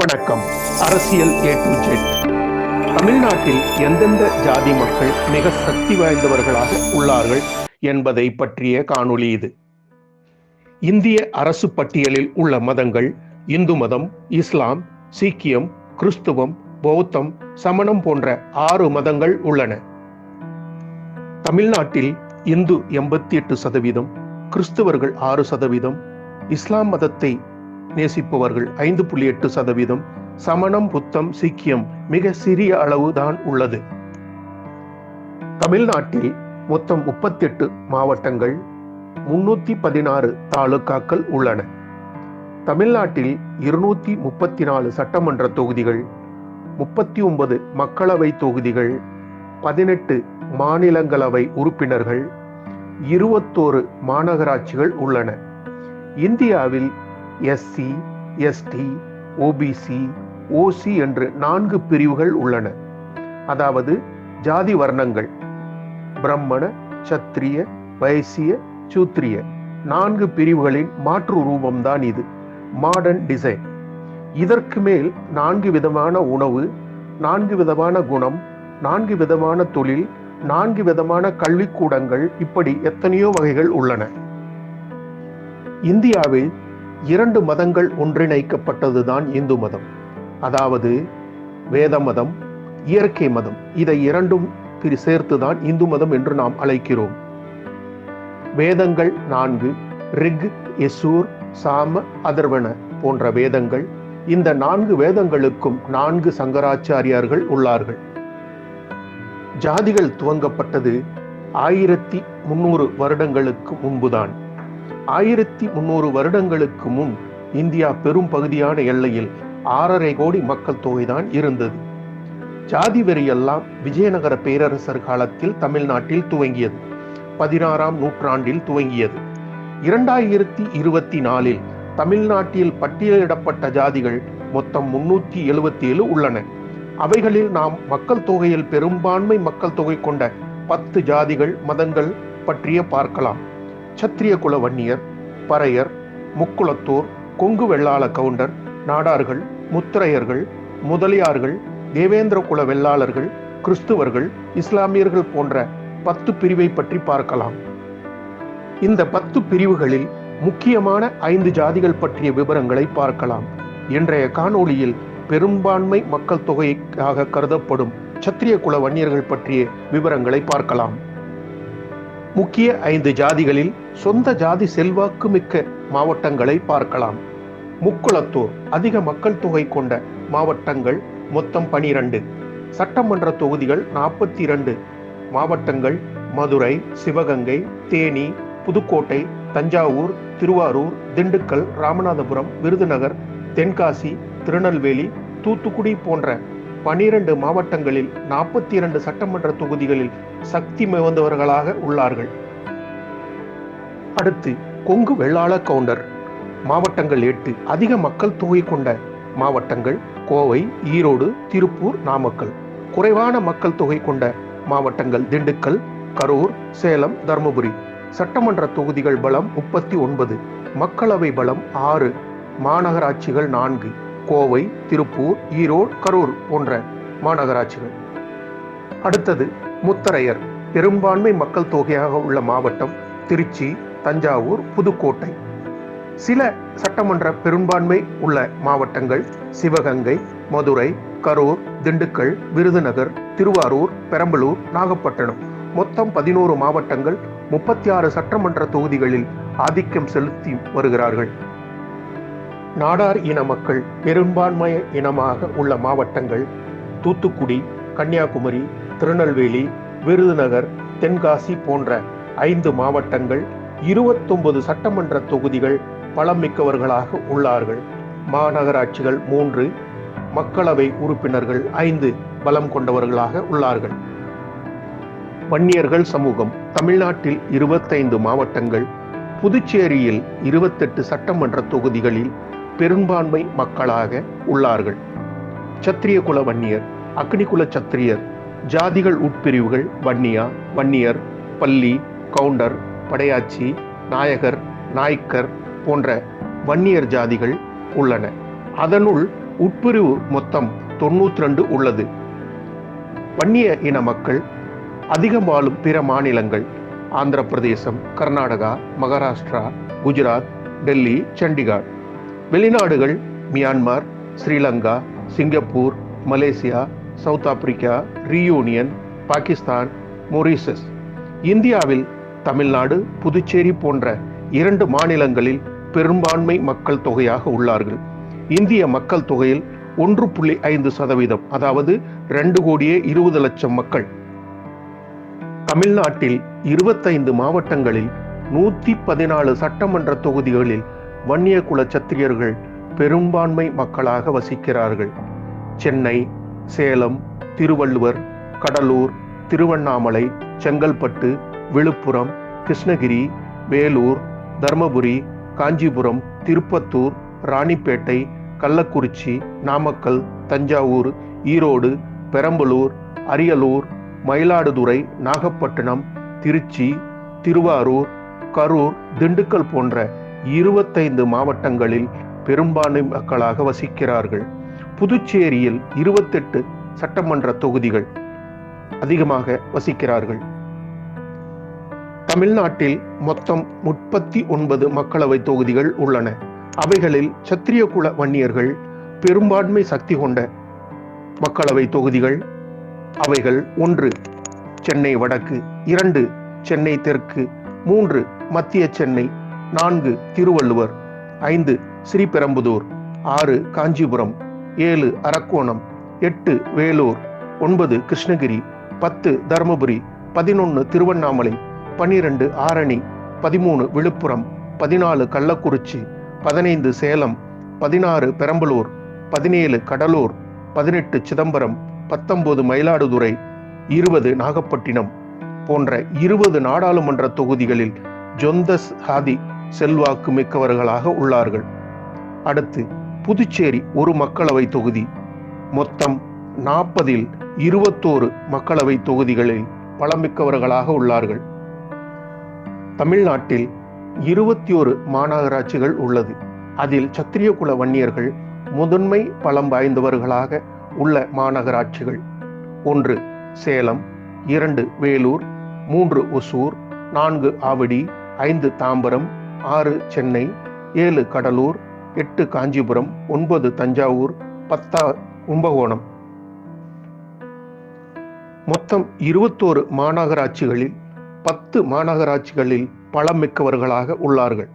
வணக்கம். அரசியல் A to Z தமிழ்நாட்டில் எந்தெந்த ஜாதி மக்கள் மிக சக்தி வாய்ந்தவர்களாக உள்ளார்கள் என்பதை பற்றிய காணொளி இது. இந்திய அரசு பட்டியலில் உள்ள மதங்கள் இந்து மதம் இஸ்லாம் சீக்கியம் கிறிஸ்துவம் பௌத்தம் சமணம் போன்ற ஆறு மதங்கள் உள்ளன. தமிழ்நாட்டில் இந்து எண்பத்தி எட்டு சதவீதம் கிறிஸ்துவர்கள் ஆறு சதவீதம் இஸ்லாம் மதத்தை நேசிப்பவர்கள் ஐந்து புள்ளி எட்டு சதவீதம். சமணம் புத்தம் சீக்கியம் மிக சிறிய அளவு தான் உள்ளது. தமிழ்நாட்டில் மொத்தம் முப்பத்தி எட்டு மாவட்டங்கள் முன்னூத்தி பதினாறு தாலுகாக்கள் உள்ளன. தமிழ்நாட்டில் இருநூத்தி முப்பத்தி நாலு சட்டமன்ற தொகுதிகள் முப்பத்தி ஒன்பது மக்களவை தொகுதிகள் பதினெட்டு மாநிலங்களவை உறுப்பினர்கள் இருபத்தோரு மாநகராட்சிகள் உள்ளன. இந்தியாவில் எஸ்சி எஸ்டி ஓபிசி ஓசி என்று நான்கு பிரிவுகள் உள்ளன. அதாவது ஜாதி வர்ணங்கள். பிரம்மண சத்திரிய வைசிய சூத்திரிய. நான்கு பிரிவுகளின் மாற்று ரூபம்தான் இது. மாடர்ன் டிசைன் இதற்கு மேல் நான்கு விதமான உணவு நான்கு விதமான குணம் நான்கு விதமான தொழில் நான்கு விதமான கல்விக்கூடங்கள் இப்படி எத்தனையோ வகைகள் உள்ளன. இந்தியாவில் இரண்டு மதங்கள் ஒன்றிணைக்கப்பட்டதுதான் இந்து மதம். அதாவது வேத மதம் இயற்கை மதம். இதை இரண்டும் பிரி சேர்த்துதான் இந்து மதம் என்று நாம் அழைக்கிறோம். வேதங்கள் நான்கு ரிக் எசூர் சாம அதர்வன போன்ற வேதங்கள். இந்த நான்கு வேதங்களுக்கும் நான்கு சங்கராச்சாரியார்கள் உள்ளார்கள். ஜாதிகள் துவங்கப்பட்டது ஆயிரத்தி முன்னூறு வருடங்களுக்கு முன்புதான். ஆயிரத்தி முன்னூறு வருடங்களுக்கு முன் இந்தியா பெரும் பகுதியான எல்லையில் ஆறரை கோடி மக்கள் தொகைதான் இருந்தது. ஜாதி வெறியெல்லாம் விஜயநகர பேரரசர் காலத்தில் தமிழ்நாட்டில் துவங்கியது. பதினாறாம் நூற்றாண்டில் துவங்கியது. இரண்டாயிரத்தி இருபத்தி நாலில் தமிழ்நாட்டில் பட்டியலிடப்பட்ட ஜாதிகள் மொத்தம் முன்னூத்தி எழுபத்தி ஏழு உள்ளன. அவைகளில் நாம் மக்கள் தொகையில் பெரும்பான்மை மக்கள் தொகை கொண்ட பத்து ஜாதிகள் மதங்கள் பற்றிய பார்க்கலாம். சத்திரிய குல வன்னியர் பறையர் முக்குளத்தோர் கொங்கு வெள்ளாள கவுண்டர் நாடார்கள் முத்திரையர்கள் முதலியார்கள் தேவேந்திர குல வெள்ளாளர்கள் கிறிஸ்துவர்கள் இஸ்லாமியர்கள் போன்ற பத்து பிரிவை பற்றி பார்க்கலாம். இந்த பத்து பிரிவுகளில் முக்கியமான ஐந்து ஜாதிகள் பற்றிய விவரங்களை பார்க்கலாம். இன்றைய காணொளியில் பெரும்பான்மை மக்கள் தொகையாக கருதப்படும் சத்திரிய குல வன்னியர்கள் பற்றிய விவரங்களை பார்க்கலாம். முக்கிய ஐந்து ஜாதிகளில் சொந்த ஜாதி செல்வாக்கு மிக்க மாவட்டங்களை பார்க்கலாம். முக்குளத்தூர் அதிக மக்கள் தொகை கொண்ட மாவட்டங்கள் மொத்தம் பனிரெண்டு. சட்டமன்ற தொகுதிகள் நாற்பத்தி இரண்டு மாவட்டங்கள் மதுரை சிவகங்கை தேனி புதுக்கோட்டை தஞ்சாவூர் திருவாரூர் திண்டுக்கல் ராமநாதபுரம் விருதுநகர் தென்காசி திருநெல்வேலி தூத்துக்குடி போன்ற பனிரெண்டு மாவட்டங்களில் நாற்பத்தி இரண்டு சட்டமன்ற தொகுதிகளில் சக்தி மிகுந்தவர்களாக உள்ளார்கள். அடுத்து கொங்கு வெள்ளாள கவுண்டர். மாவட்டங்கள் எட்டு அதிக மக்கள் தொகை கொண்ட மாவட்டங்கள் கோவை ஈரோடு திருப்பூர் நாமக்கல். குறைவான மக்கள் தொகை கொண்ட மாவட்டங்கள் திண்டுக்கல் கரூர் சேலம் தருமபுரி. சட்டமன்ற தொகுதிகள் பலம் முப்பத்தி ஒன்பது மக்களவை பலம் ஆறு மாநகராட்சிகள் நான்கு. கோவை திருப்பூர் ஈரோடு கரூர் போன்ற மாநகராட்சிகள். அடுத்தது முத்தரையர். பெரும்பான்மை மக்கள் தொகையாக உள்ள மாவட்டம் திருச்சி தஞ்சாவூர் புதுக்கோட்டை. சில சட்டமன்ற பெரும்பான்மை உள்ள மாவட்டங்கள் சிவகங்கை மதுரை கரூர் திண்டுக்கல் விருதுநகர் திருவாரூர் பெரம்பலூர் நாகப்பட்டினம். மொத்தம் பதினோரு மாவட்டங்கள் முப்பத்தி ஆறு சட்டமன்ற தொகுதிகளில் ஆதிக்கம் செலுத்தி வருகிறார்கள். நாடார் இன மக்கள் பெரும்பான்மை இனமாக உள்ள மாவட்டங்கள் தூத்துக்குடி கன்னியாகுமரி திருநெல்வேலி விருதுநகர் தென்காசி போன்ற ஐந்து மாவட்டங்கள் இருபத்தொன்பது சட்டமன்ற தொகுதிகள் பலமிக்கவர்களாக உள்ளார்கள். மாநகராட்சிகள் மூன்று மக்களவை உறுப்பினர்கள் ஐந்து பலம் கொண்டவர்களாக உள்ளார்கள். வன்னியர்கள் சமூகம் தமிழ்நாட்டில் இருபத்தைந்து மாவட்டங்கள் புதுச்சேரியில் இருபத்தெட்டு சட்டமன்ற தொகுதிகளில் பெரும்பான்மை மக்களாக உள்ளார்கள். சத்திரிய குல வன்னியர் அக்னிகுல சத்திரியர் ஜாதிகள் உட்பிரிவுகள் வன்னியா வன்னியர் பள்ளி கவுண்டர் படையாச்சி நாயகர் நாய்க்கர் போன்ற வன்னியர் ஜாதிகள் உள்ளன. அதனுள் உட்பிரிவு மொத்தம் தொண்ணூற்றி ரெண்டு உள்ளது. வன்னிய இன மக்கள் அதிகம் வாழும் பிற மாநிலங்கள் ஆந்திர பிரதேசம் கர்நாடகா மகாராஷ்டிரா குஜராத் டெல்லி சண்டிகார். வெளிநாடுகள் Myanmar Sri Lanka Singapore Malaysia South Africa Reunion Pakistan Mauritius. இந்தியாவில் தமிழ்நாடு புதுச்சேரி போன்ற இரண்டு மாநிலங்களில் பெரும்பான்மை மக்கள் தொகையாக உள்ளார்கள். இந்திய மக்கள் தொகையில் ஒன்று புள்ளி ஐந்து சதவீதம் அதாவது ரெண்டு கோடியே இருபது லட்சம் மக்கள். தமிழ்நாட்டில் இருபத்தைந்து மாவட்டங்களில் நூத்தி பதினாலு சட்டமன்ற தொகுதிகளில் வன்னிய குல சத்திரியர்கள் பெரும்பான்மை மக்களாக வசிக்கிறார்கள். சென்னை சேலம் திருவள்ளுவர் கடலூர் திருவண்ணாமலை செங்கல்பட்டு விழுப்புரம் கிருஷ்ணகிரி வேலூர் தர்மபுரி காஞ்சிபுரம் திருப்பத்தூர் ராணிப்பேட்டை கள்ளக்குறிச்சி நாமக்கல் தஞ்சாவூர் ஈரோடு பெரம்பலூர் அரியலூர் மயிலாடுதுறை நாகப்பட்டினம் திருச்சி திருவாரூர் கரூர் திண்டுக்கல் போன்ற இருபத்தைந்து மாவட்டங்களில் பெரும்பான்மை மக்களாக வசிக்கிறார்கள். புதுச்சேரியில் இருபத்தெட்டு சட்டமன்ற தொகுதிகள் அதிகமாக வசிக்கிறார்கள். தமிழ்நாட்டில் மொத்தம் முப்பத்தி ஒன்பது மக்களவை தொகுதிகள் உள்ளன. அவைகளில் சத்திரிய குல வன்னியர்கள் பெரும்பான்மை சக்தி கொண்ட மக்களவை தொகுதிகள். அவைகள் ஒன்று சென்னை வடக்கு இரண்டு சென்னை தெற்கு மூன்று மத்திய சென்னை நான்கு திருவள்ளுவர். ஐந்து ஸ்ரீபெரம்புதூர். ஆறு காஞ்சிபுரம். ஏழு அரக்கோணம். எட்டு வேலூர். ஒன்பது கிருஷ்ணகிரி. பத்து தருமபுரி. பதினொன்று திருவண்ணாமலை. பனிரெண்டு ஆரணி. பதிமூணு விழுப்புரம். பதினாலு கள்ளக்குறிச்சி. பதினைந்து சேலம். பதினாறு பெரம்பலூர். பதினேழு கடலூர். பதினெட்டு சிதம்பரம். பத்தொன்பது மயிலாடுதுறை. இருபது நாகப்பட்டினம். போன்ற இருபது நாடாளுமன்ற தொகுதிகளில் ஜொந்த சாதி செல்வாக்கு மிக்கவர்களாக உள்ளார்கள். அடுத்து புதுச்சேரி ஒரு மக்களவை தொகுதி. மொத்தம் நாற்பதில் இருபத்தோரு மக்களவை தொகுதிகளில் பலமிக்கவர்களாக உள்ளார்கள். தமிழ்நாட்டில் இருபத்தி ஒரு மாநகராட்சிகள் உள்ளது. அதில் சத்திரியகுல வன்னியர்கள் முதன்மை பலம் வாய்ந்தவர்களாக உள்ள மாநகராட்சிகள். ஒன்று சேலம் இரண்டு வேலூர் மூன்று ஒசூர் நான்கு ஆவடி ஐந்து தாம்பரம் ஆறு சென்னை ஏழு கடலூர் எட்டு காஞ்சிபுரம் ஒன்பது தஞ்சாவூர் பத்தா கும்பகோணம். மொத்தம் இருபத்தோரு மாநகராட்சிகளில் பத்து மாநகராட்சிகளில் பலமிக்கவர்களாக உள்ளார்கள்.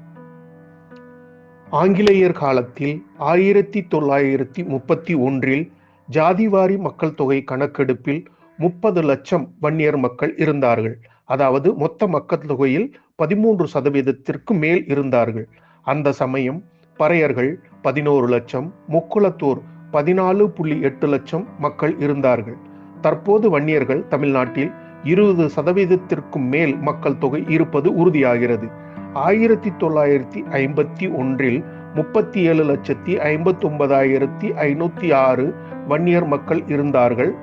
ஆங்கிலேயர் காலத்தில் ஆயிரத்தி தொள்ளாயிரத்தி முப்பத்தி ஒன்றில் ஜாதிவாரி மக்கள் தொகை கணக்கெடுப்பில் முப்பது லட்சம் வன்னியர் மக்கள் இருந்தார்கள். அதாவது மொத்த மக்கள் தொகையில் பதிமூன்று சதவீதத்திற்கு மேல் இருந்தார்கள். அந்த சமயம் பறையர்கள் பதினோரு லட்சம் முக்குளத்தூர் பதினாலு புள்ளி எட்டு லட்சம் மக்கள் இருந்தார்கள். தற்போது வன்னியர்கள் தமிழ்நாட்டில் இருபது சதவீதத்திற்கும் மேல் மக்கள் தொகை இருப்பது உறுதியாகிறது. ஆயிரத்தி தொள்ளாயிரத்தி ஐம்பத்தி ஒன்றில் முப்பத்தி ஏழு லட்சத்தி ஐம்பத்தி ஒன்பதாயிரத்தி ஐநூத்தி ஆறு வன்னியர் மக்கள் இருந்தார்கள்.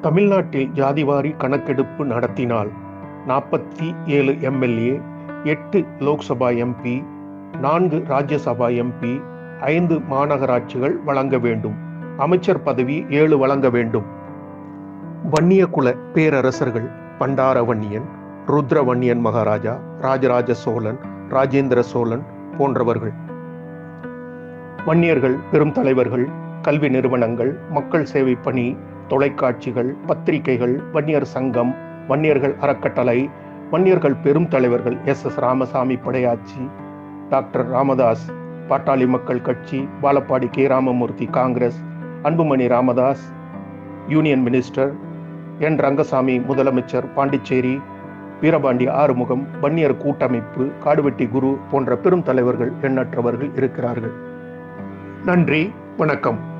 தமிழ்நாட்டில் ஜாதிவாரி கணக்கெடுப்பு நடத்தினால் நாற்பத்தி ஏழு எம்எல்ஏ எட்டு லோக்சபா எம்பி நான்கு ராஜ்யசபா எம்பி ஐந்து மாநகராட்சிகள் வழங்க வேண்டும். அமைச்சர் பதவி ஏழு வழங்க வேண்டும். வன்னிய பேரரசர்கள் பண்டார வன்னியன் ருத்ர வன்னியன் மகாராஜா ராஜராஜ சோழன் ராஜேந்திர சோழன் போன்றவர்கள். வன்னியர்கள் பெரும் தலைவர்கள் கல்வி நிறுவனங்கள் மக்கள் சேவை பணி தொலைக்காட்சிகள் பத்திரிகைகள் வன்னியர் சங்கம் வன்னியர்கள் அறக்கட்டளை வன்னியர்கள் பெரும் தலைவர்கள் S S Ramasamy Padayachi doctor Ramadoss Pattali Makkal Katchi Palappadi K. Ramamurthy Congress Anbumani Ramadoss union minister N. Rangasamy முதலமைச்சர் பாண்டிச்சேரி வீரபாண்டி ஆறுமுகம் வன்னியர் கூட்டமைப்பு காடுவெட்டி குரு போன்ற பெரும் தலைவர்கள் எண்ணற்றவர்கள் இருக்கிறார்கள். நன்றி வணக்கம்.